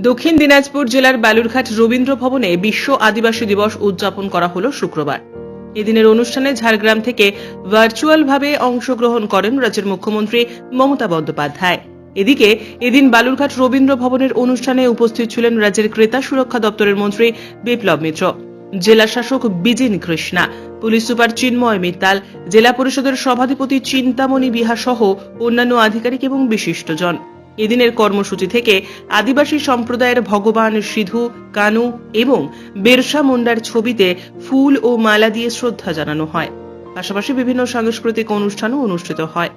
দক্ষিণ দিনাজপুর জেলার বালুরঘাট রবীন্দ্র ভবনে বিশ্ব আদিবাসী দিবস উদযাপন করা হলো শুক্রবার। এদিনের অনুষ্ঠানে ঝাড়গ্রাম থেকে ভার্চুয়ালভাবে অংশগ্রহণ করেন রাজ্যের মুখ্যমন্ত্রী মমতা বন্দ্যোপাধ্যায়। এদিকে, এদিন বালুরঘাট রবীন্দ্র ভবনের অনুষ্ঠানে উপস্থিত ছিলেন রাজ্যের ক্রেতা সুরক্ষা দপ্তরের মন্ত্রী বিপ্লব মিত্র, জেলা শাসক বিজিন কৃষ্ণা, পুলিশ সুপার চিন্ময় মিত্তাল, জেলা পরিষদের সভাধিপতি চিন্তামণি বিহা সহ অন্যান্য আধিকারিক এবং বিশিষ্টজন। এদিনের কর্মসূচি থেকে আদিবাসী সম্প্রদায়ের ভগবান সিধু, কানু এবং বেরসা মুন্ডার ছবিতে ফুল ও মালা দিয়ে শ্রদ্ধা জানানো হয়। পাশাপাশি বিভিন্ন সাংস্কৃতিক অনুষ্ঠানও অনুষ্ঠিত হয়।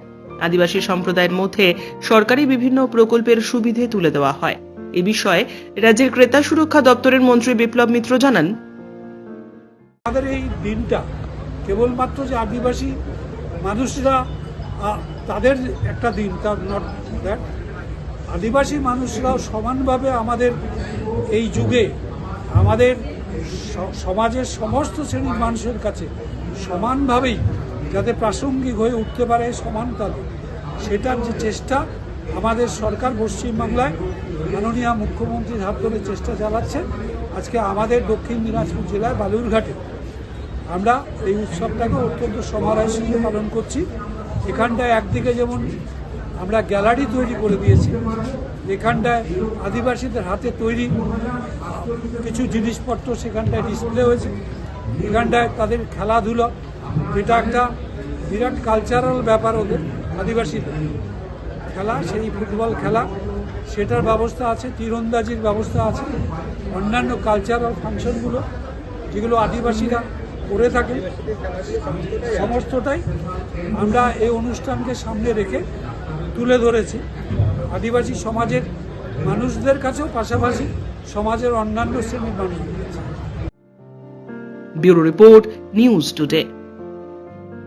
আদিবাসী সম্প্রদায়ের মধ্যে সরকারি বিভিন্ন প্রকল্পের সুবিধে তুলে দেওয়া হয়। এ বিষয়ে রাজ্যের ক্রেতা সুরক্ষা দপ্তরের মন্ত্রী বিপ্লব মিত্র জানান। আমাদের এই দিনটা কেবলমাত্র যে আদিবাসী মানুষরা তাদের একটা দিন, তার নট দ্যাট আদিবাসী মানুষরাও সমানভাবে আমাদের এই যুগে, আমাদের সমাজের সমস্ত শ্রেণির মানুষের কাছে সমানভাবেই যাতে প্রাসঙ্গিক হয়ে উঠতে পারে সমান তাদের সেটার যে চেষ্টা আমাদের সরকার পশ্চিমবাংলায় মাননীয় মুখ্যমন্ত্রীর হাত ধরে চেষ্টা চালাচ্ছে, আজকে আমাদের দক্ষিণ দিনাজপুর জেলায় বালুরঘাটে। আমরা এই উৎসবটাকে অত্যন্ত সমারোহের সঙ্গে পালন করছি। এখানটায় একদিকে যেমন আমরা গ্যালারি তৈরি করে দিয়েছি। এখানটায় আদিবাসীদের হাতে তৈরি কিছু জিনিসপত্র সেখানটায় ডিসপ্লে হয়েছে। এখানটায় তাদের খেলাধুলা, এটা একটা বিরাট কালচারাল ব্যাপার ওদের, আদিবাসীদের। খেলা, সেই ফুটবল খেলা, সেটার ব্যবস্থা আছে, তীরন্দাজির ব্যবস্থা আছে, অন্যান্য কালচারাল ফাংশনগুলো যেগুলো আদিবাসীরা করে থাকে, সমস্তটাই আমরা এই অনুষ্ঠানকে সামনে রেখে তুলে ধরেছে। আদিবাসী সমাজের মানুষদের কাছেও পাশাপাশি সমাজের অন্যান্য শ্রেণির মানুষদের কাছে ব্যুরো রিপোর্ট নিউজ টুডে।